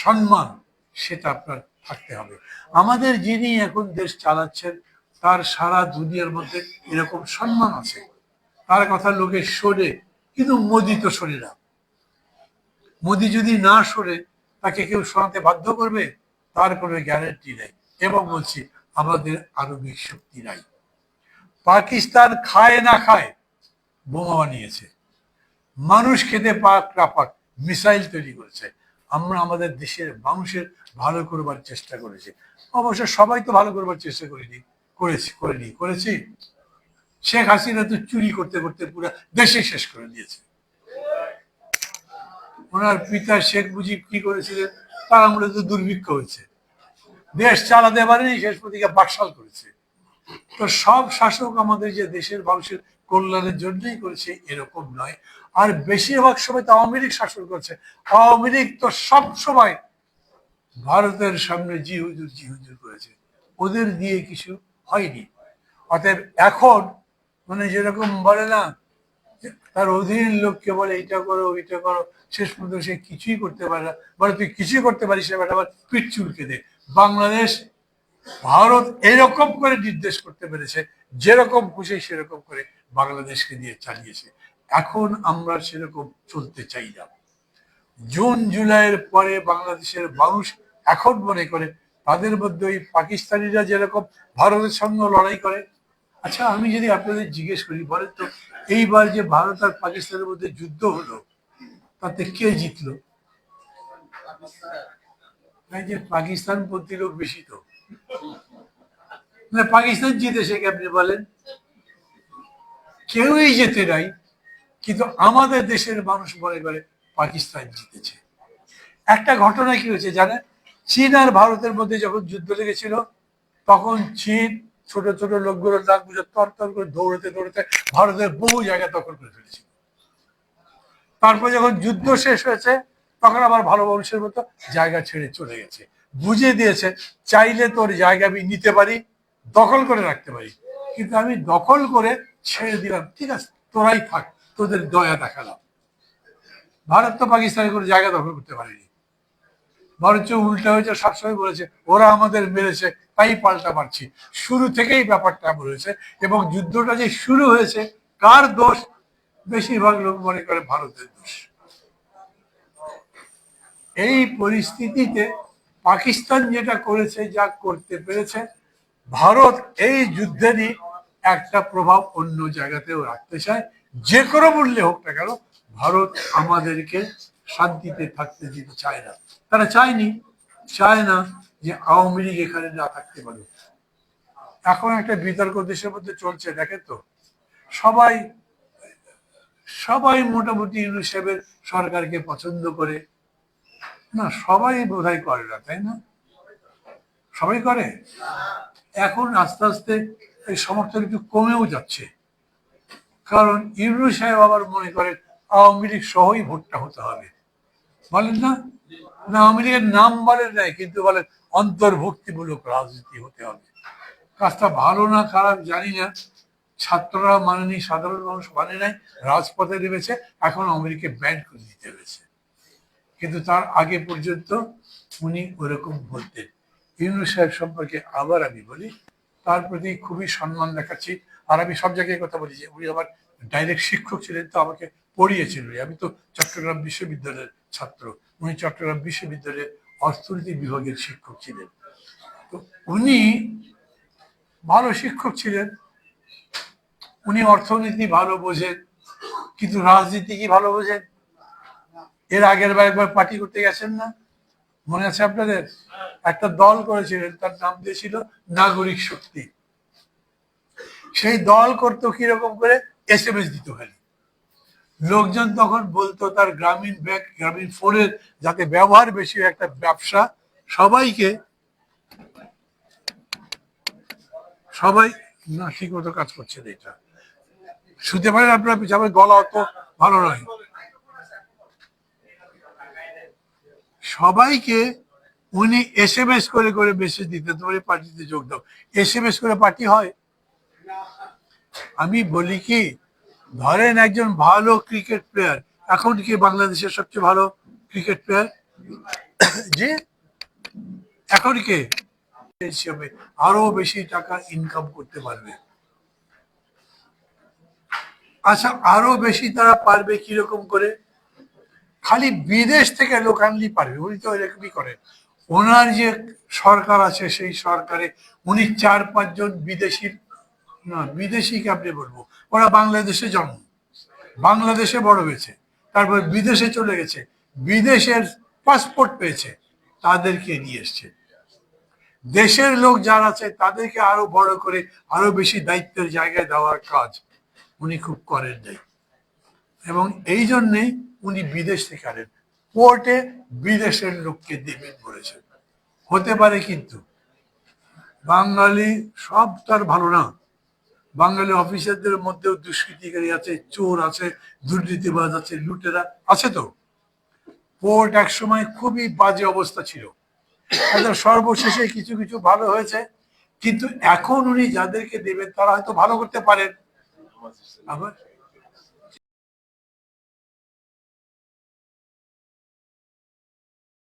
সম্মান, সেটা আপনার থাকতে হবে। আমাদের যিনি এখন দেশ চালাচ্ছেন, তার সারা দুনিয়ার মধ্যে এরকম সম্মান আছে। তার কথা লোকে শোনে, কিন্তু মোদি তো শোনে না। মোদি যদি না শোনে, তাকে কেউ শোনাতে বাধ্য করবে? তার কোনো গ্যারেন্টি নেই। এবং বলছি, আমাদের আরবিক শক্তি নাই। পাকিস্তান খায় না খায়, বোমা বানিয়েছে। মানুষ খেতে পাক না পাক, মিসাইল তৈরি করেছে। আমরা আমাদের দেশের মানুষের ভালো করবার চেষ্টা করেছি। অবশ্য সবাই তো ভালো করবার চেষ্টা করিনি, করেছি করিনি, করেছি। শেখ হাসিনা তো চুরি করতে করতে পুরো দেশে শেষ করে দিয়েছে। ওনার পিতা শেখ মুজিব কি করেছিলেন? তার আমলে তো দুর্ভিক্ষ হয়েছে। দেশ চালাতে পারেনি, শেষ প্রতিকে বাকশাল করেছে। তো সব শাসক আমাদের যে দেশের মানুষের কল্যাণের জন্যই করেছে, এরকম নয়। আর বেশিরভাগ সময় তো আওয়ামী লীগ শাসন করছে। আওয়ামী লীগ তো সব সময় ভারতের সামনে জি হুজুর জি হুজুর করেছে। ওদের দিয়ে কিছু হয়নি। অতএব এখন মানে যেরকম বলে না তার অধীন লোককে বলে এটা করো, ওইটা করো। শেষ পর্যন্ত সে কিছুই করতে পারে না। বলে তুই কিছুই করতে পারিস না আবার পিঠ দে। বাংলাদেশ, ভারত এরকম করে নির্দেশ করতে পেরেছে, যেরকম খুশি সেরকম করে বাংলাদেশকে দিয়ে চালিয়েছে। এখন আমরা সেরকম চলতে চাই না। জুন, জুলাইয়ের পরে বাংলাদেশের মানুষ এখন মনে করে তাদের মধ্যে ওই পাকিস্তানিরা যেরকম ভারতের সঙ্গে লড়াই করে। আচ্ছা আমি যদি আপনাদের জিজ্ঞেস করি, বলেন তো, এইবার যে ভারত আর পাকিস্তানের মধ্যে যুদ্ধ হলো, তাতে কে জিতলো? যে পাকিস্তান লোক বেশি তো। না পাকিস্তান জিতেছে আপনি বলেন? কেউই যেতে নাই। কিন্তু আমাদের দেশের মানুষ মনে করে পাকিস্তান জিতেছে। একটা ঘটনা কি হয়েছে জানেন? চীন আর ভারতের মধ্যে যখন যুদ্ধ লেগেছিল, তখন চীন ছোট ছোট লোকগুলো নাক বুঝে তর তর করে দৌড়তে দৌড়তে ভারতের বহু জায়গা দখল করে ফেলেছিল। তারপর যখন যুদ্ধ শেষ হয়েছে, তখন আবার ভালো মানুষের মতো জায়গা ছেড়ে চলে গেছে। বুঝিয়ে দিয়েছে, চাইলে তোর জায়গা আমি নিতে পারি, দখল করে রাখতে পারি। কিন্তু আমি দখল করে ছেড়ে দিলাম। ঠিক আছে, তোরাই থাক। তোদের দয়া দেখালাম ভারত তো পাকিস্তানের কোনো জায়গা দখল করতে পারেনি। বরঞ্চ উল্টা হয়েছে, সবসময় বলেছে, ওরা আমাদের মেরেছে, তাই পাল্টা মারছি। শুরু থেকেই ব্যাপারটা হয়েছে এবং যুদ্ধটা যে শুরু হয়েছে, কার দোষ? বেশিরভাগ লোক মনে করে ভারতের দোষ। এই পরিস্থিতিতে পাকিস্তান যেটা করেছে, যা করতে পেরেছে, ভারত এই যুদ্ধেরই একটা প্রভাব অন্য জায়গাতেও রাখতে চায়। যে কোনো মূল্যে হোক না কেন, ভারত আমাদেরকে শান্তিতে থাকতে দিতে চায় না। তারা চায়নি, চায় না যে আওয়ামী লীগ এখানে না থাকতে পারে। এখন একটা বিতর্ক দেশের মধ্যে চলছে, দেখেন তো। সবাই সবাই মোটামুটি ইউনিসেফের সরকারকে পছন্দ করে। না, সবাই বোধহয় করে না, তাই না? সবাই করে? এখন আস্তে আস্তে এই সমর্থন একটু কমেও যাচ্ছে। কারণ ইউনু সাহেব আবার মনে করেন আওয়ামী লীগ সহই ভোটটা হতে হবে। বলেন না? আওয়ামী লীগের নাম বলেন নাই, কিন্তু বলেন অন্তর্ভুক্তিমূলক রাজনীতি হতে হবে। কাজটা ভালো না খারাপ জানি না। ছাত্ররা মানেনি, সাধারণ মানুষ মানে নাই, রাজপথে নেমেছে, এখন আওয়ামী ব্যান করে দিতে হয়েছে। কিন্তু তার আগে পর্যন্ত উনি ওরকম বলতেন। ইউনু সাহেব সম্পর্কে আবার আমি বলি তার প্রতি খুবই সম্মান দেখাচ্ছি। আর আমি সব জায়গায় কথা বলি যে, উনি আমার ডাইরেক্ট শিক্ষক ছিলেন, তো আমাকে পড়িয়েছেন উনি। আমি তো চট্টগ্রাম বিশ্ববিদ্যালয়ের ছাত্র। উনি চট্টগ্রাম বিশ্ববিদ্যালয়ের অর্থনীতি বিভাগের শিক্ষক ছিলেন। তো উনি ভালো শিক্ষক ছিলেন। উনি অর্থনীতি ভালো বোঝেন, কিন্তু রাজনীতি কি ভালো বোঝেন? এর আগের বার একবার পার্টি করতে গেছেন না? মনে আছে আপনাদের? একটা দল করেছিলেন, তার নাম দিয়েছিল নাগরিক শক্তি। সেই দল করতো কীরকম করে? এস এম এস দিত খালি। লোকজন তখন বলতো, তার গ্রামীণ ব্যাংক, গ্রামীণ ফোনের যাতে ব্যবহার বেশি একটা ব্যবসা, সবাইকে, সবাই না ঠিক মতো কাজ করছে এটা। শুতে পারেন আপনার গলা অত ভালো নয়। সবাইকে উনি এস এম এস করে করে মেসেজ দিতে তোমার পার্টিতে যোগ দাও। এস এম এস করে পার্টি হয়? আমি বলি কি, ধরেন একজন ভালো ক্রিকেট প্লেয়ার এখন কি বাংলাদেশের সবচেয়ে ভালো ক্রিকেট প্লেয়ার যে এখন কে? হিসেবে আরও বেশি টাকা ইনকাম করতে পারবে। আচ্ছা আরও বেশি তারা পারবে কীরকম করে? খালি বিদেশ থেকে লোক আনলেই পারবে, উনি তো এরকমই করেন ওনার যে সরকার আছে, সেই সরকারে উনি চার পাঁচজন বিদেশির না, বিদেশিকে আপনি বলব, ওরা বাংলাদেশে জন্ম, বাংলাদেশে বড় হয়েছে, তারপর বিদেশে চলে গেছে, বিদেশের পাসপোর্ট পেয়েছে, তাদেরকে নিয়ে এসছে। দেশের লোক যারা আছে, তাদেরকে আরও বড় করে, আরও বেশি দায়িত্বের জায়গায় দেওয়ার কাজ উনি খুব করেন নাই। এবং এই জন্যেই উনি বিদেশ থেকে আনেন। পোর্টে বিদেশের লোককে দেবেন বলেছেন। হতে পারে কিন্তু। বাঙালি সব তার ভালো না। বাঙালি অফিসারদের মধ্যেও দুষ্কৃতিকারী আছে, চোর আছে, দুর্নীতিবাজ আছে, লুটেরা আছে তো। পোর্ট এক সময় খুবই বাজে অবস্থা ছিল। সর্বশেষে কিছু কিছু ভালো হয়েছে। কিন্তু এখন উনি যাদেরকে দেবেন, তারা হয়তো ভালো করতে পারেন। আবার